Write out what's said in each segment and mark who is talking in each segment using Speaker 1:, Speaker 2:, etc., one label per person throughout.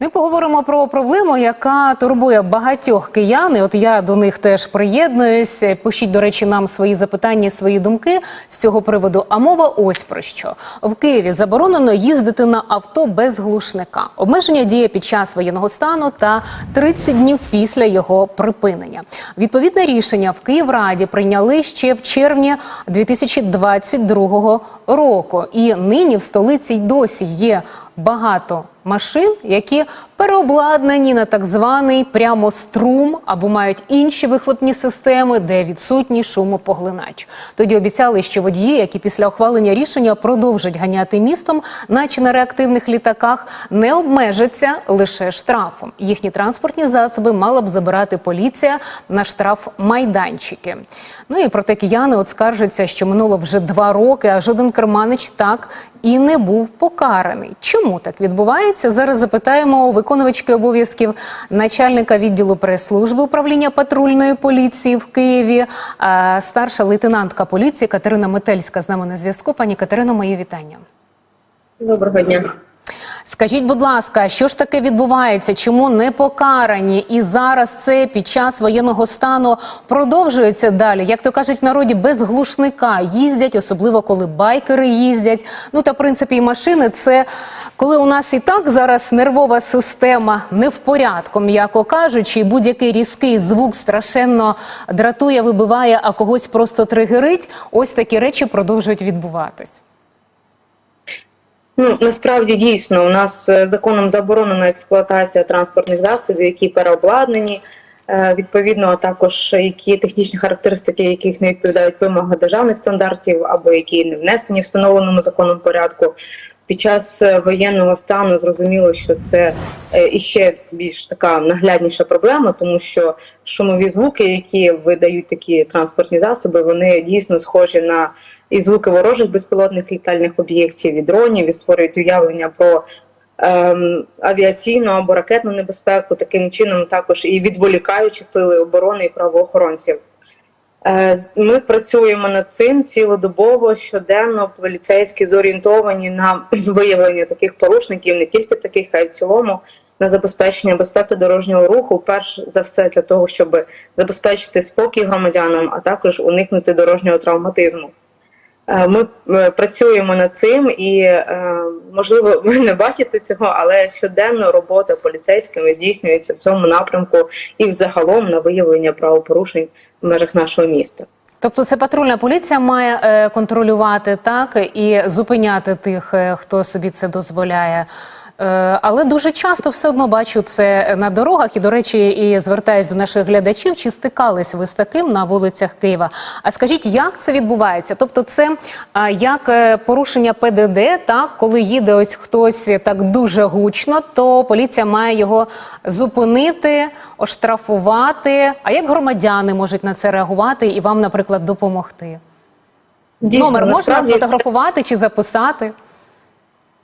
Speaker 1: Ми поговоримо про проблему, яка турбує багатьох киян. І От я до них теж приєднуюсь. Пишіть, до речі, нам свої запитання, свої думки з цього приводу. А мова ось про що в Києві заборонено їздити на авто без глушника. Обмеження діє під час воєнного стану та 30 днів після його припинення. Відповідне рішення в Київраді прийняли ще в червні 2022 року. І нині в столиці й досі є багато машин, які переобладнані на так званий прямострум або мають інші вихлопні системи, де відсутній шумопоглинач. Тоді обіцяли, що водії, які після ухвалення рішення продовжать ганяти містом, наче на реактивних літаках, не обмежаться лише штрафом. Їхні транспортні засоби мала б забирати поліція на штраф майданчики. Ну і проте кияни от скаржаться, що минуло вже два роки, а жоден керманич так і не був покараний. Чому так відбувається? Зараз запитаємо у виконувачки обов'язків начальника відділу прес-служби управління патрульної поліції в Києві, е, старша лейтенантка поліції Катерина Метельська з нами на зв'язку. Пані Катерино, моє вітання.
Speaker 2: Доброго дня.
Speaker 1: Скажіть, будь ласка, що ж таке відбувається? Чому не покарані? І зараз це під час воєнного стану продовжується далі. Як то кажуть, в народі без глушника їздять, особливо коли байкери їздять. Ну та в принципі і машини. Це коли у нас і так зараз нервова система не в порядку, м'яко кажучи, будь-який різкий звук страшенно дратує, вибиває, а когось просто тригерить. Ось такі речі продовжують відбуватись.
Speaker 2: Ну насправді дійсно у нас е, законом заборонена експлуатація транспортних засобів, які переобладнані. е, Відповідно, а також які технічні характеристики, яких не відповідають вимогам державних стандартів, або які не внесені встановленому законом порядку. Під час е, воєнного стану зрозуміло, що це е, іще більш така наглядніша проблема, тому що шумові звуки, які видають такі транспортні засоби, вони дійсно схожі на і звуки ворожих безпілотних літальних об'єктів, і дронів, і створюють уявлення про ем, авіаційну або ракетну небезпеку, таким чином також і відволікаючи сили оборони і правоохоронців. Е, Ми працюємо над цим цілодобово, щоденно поліцейські зорієнтовані на виявлення таких порушників, не тільки таких, а й в цілому на забезпечення безпеки дорожнього руху, перш за все для того, щоб забезпечити спокій громадянам, а також уникнути дорожнього травматизму. Е, Ми е, працюємо над цим, і е, можливо, ви не бачите цього, але щоденно робота поліцейськими здійснюється в цьому напрямку і взагалом на виявлення правопорушень в межах нашого міста.
Speaker 1: Тобто це патрульна поліція має контролювати так і зупиняти тих, хто собі це дозволяє. Е, але дуже часто все одно бачу це на дорогах. І, до речі, і звертаюсь до наших глядачів, чи стикались ви з таким на вулицях Києва. А скажіть, як це відбувається? Тобто, це як е, порушення ПДД, так коли їде ось хтось так дуже гучно, то поліція має його зупинити, оштрафувати. А як громадяни можуть на це реагувати і вам, наприклад, допомогти? Номер можна
Speaker 2: насправді, це-
Speaker 1: чи записати?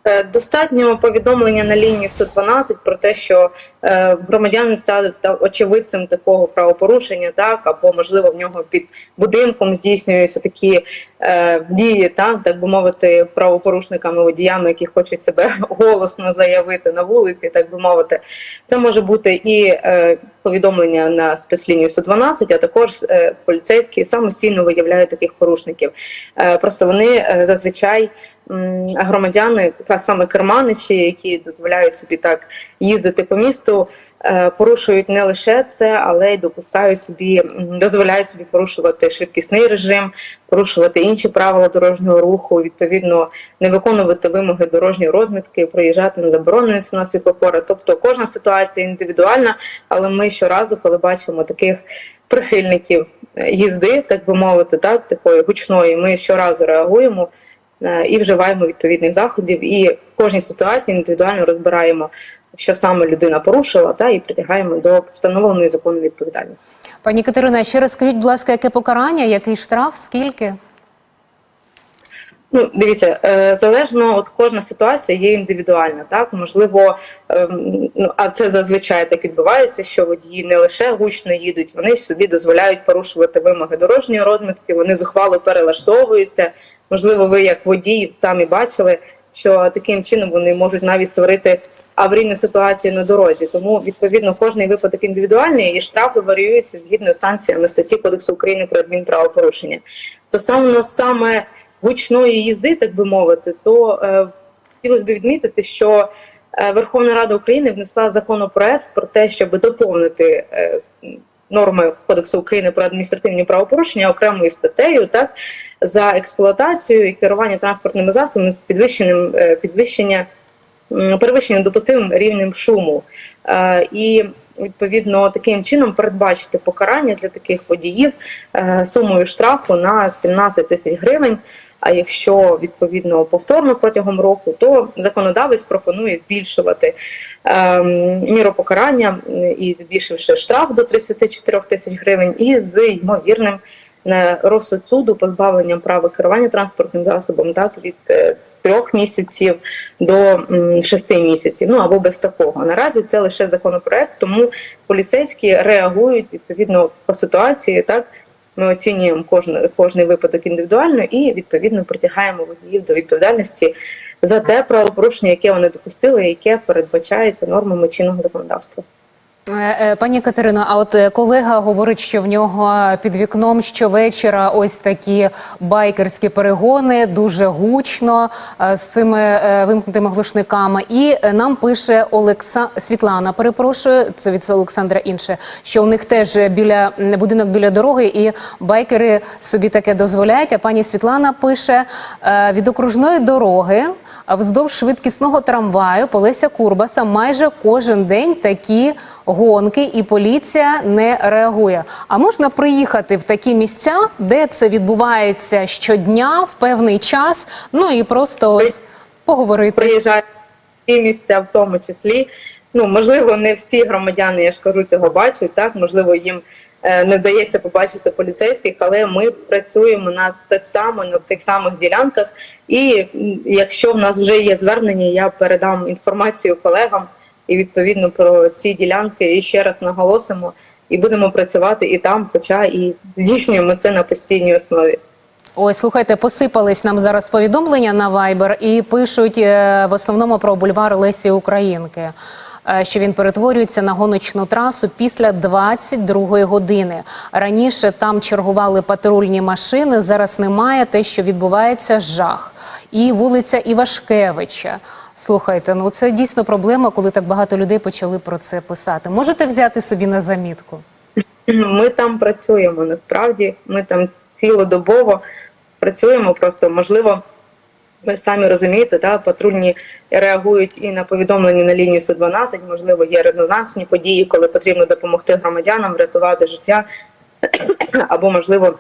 Speaker 2: Е, Достатньо повідомлення на лінію 112 про те, що е, громадянин став та- очевидцем такого правопорушення, так або можливо в нього під будинком здійснюються такі е, дії, так так би мовити, правопорушниками водіями, які хочуть себе голосно заявити на вулиці, так би мовити, це може бути і повідомлення на спецлінію 112, а також поліцейські самостійно виявляють таких порушників. Просто вони зазвичай громадяни, саме керманичі, які дозволяють собі так їздити по місту, е, порушують не лише це, але й допускають собі, дозволяють собі порушувати швидкісний режим, порушувати інші правила дорожнього руху, відповідно не виконувати вимоги дорожньої розмітки, проїжджати на заборонений на світлофори. Тобто кожна ситуація індивідуальна, але ми щоразу, коли бачимо таких прихильників е, їзди, так би мовити, так такої гучної, ми щоразу реагуємо і вживаємо відповідних заходів. І в кожній ситуації індивідуально розбираємо, що саме людина порушила, та і притягаємо до встановленої законної відповідальності.
Speaker 1: Пані Катерина, ще раз скажіть, будь ласка, яке покарання, який штраф, скільки?
Speaker 2: Ну, дивіться, е, залежно от кожна ситуація є індивідуальна. Так можливо, ем, ну а це зазвичай так відбувається, що водії не лише гучно їдуть, вони собі дозволяють порушувати вимоги дорожньої розмітки, вони зухвало перелаштовуються. Можливо, ви як водій самі бачили, що таким чином вони можуть навіть створити аварійну ситуацію на дорозі. Тому відповідно кожний випадок індивідуальний і штрафи варіюються згідно з санкціями статті Кодексу України про адмінправопорушення. То саме саме гучної їзди, так би мовити, то е, хотілося б відмітити, що е, Верховна Рада України внесла законопроект про те, щоб доповнити е, норми Кодексу України про адміністративні правопорушення окремою статтею, так за експлуатацію і керування транспортними засобами з підвищеним е, підвищення перевищенням допустимим рівнем шуму. Е, і відповідно таким чином передбачити покарання для таких водіїв е, сумою штрафу на 17 тисяч гривень. А якщо відповідно повторно протягом року, то законодавець пропонує збільшувати ем, міру покарання і збільшивши штраф до 34 тисяч гривень, і з ймовірним на розсуд суду позбавленням права керування транспортним засобом так від е, трьох місяців до шести місяців. Ну або без такого. Наразі це лише законопроект, тому поліцейські реагують відповідно по ситуації. Так ми оцінюємо кожен, кожний випадок індивідуально і відповідно притягаємо водіїв до відповідальності за те правопорушення, яке вони допустили, яке передбачається нормами чинного законодавства.
Speaker 1: Е, е, Пані Катерино, а от е, колега говорить, що в нього під вікном щовечора ось такі байкерські перегони, дуже гучно з цими вимкнутими глушниками. І нам пише Олекса Світлана. Перепрошую, це від Олександра інше. Що у них теж біля будинок біля дороги, і байкери собі таке дозволяють. А пані Світлана пише від окружної дороги. А вздовж швидкісного трамваю Полеся Курбаса майже кожен день такі гонки, і поліція не реагує. А можна приїхати в такі місця, де це відбувається щодня в певний час. Ну і просто ось поговорити.
Speaker 2: приїжджають ті місця, в тому числі. Ну можливо, не всі громадяни, я ж кажу, цього бачать. Так можливо, їм не вдається побачити поліцейських, але ми працюємо на цих само на цих самих ділянках. І якщо в нас вже є звернення, я передам інформацію колегам і відповідно про ці ділянки і ще раз наголосимо. І будемо працювати і там, хоча і здійснюємо це на постійній основі.
Speaker 1: Ой, слухайте, посипались нам зараз повідомлення на Viber і пишуть е, в основному про бульвар Лесі Українки. Е, Що він перетворюється на гоночну трасу після 22-ї години. Раніше там чергували патрульні машини. Зараз немає те, що відбувається жах. І вулиця Івашкевича. Слухайте, ну це дійсно проблема, коли так багато людей почали про це писати. Можете взяти собі на замітку?
Speaker 2: Ми там працюємо насправді. Ми там цілодобово працюємо. Просто можливо, ви самі розумієте, да, патрульні реагують і на повідомлення на лінію 112, Можливо, є резонансні події, коли потрібно допомогти громадянам врятувати життя, або можливо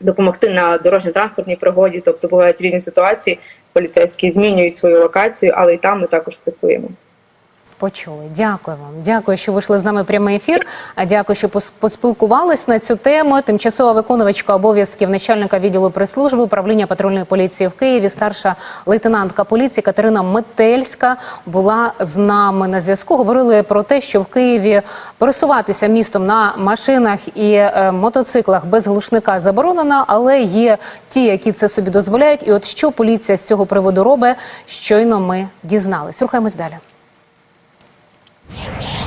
Speaker 2: допомогти на дорожньо-транспортній пригоді. Тобто бувають різні ситуації. Поліцейські змінюють свою локацію, але і там ми також працюємо.
Speaker 1: Почули. Дякую вам. Дякую, що вийшли з нами прямий ефір. А дякую, що пос- поспілкувались на цю тему. Тимчасова виконувачка обов'язків начальника відділу прес-служби управління патрульної поліції в Києві, старша лейтенантка поліції Катерина Метельська була з нами на зв'язку. Говорили про те, що в Києві пересуватися містом на машинах і е, мотоциклах без глушника заборонено, але є ті, які це собі дозволяють. І от що поліція з цього приводу робить, щойно ми дізнались. Рухаємось далі. Yes.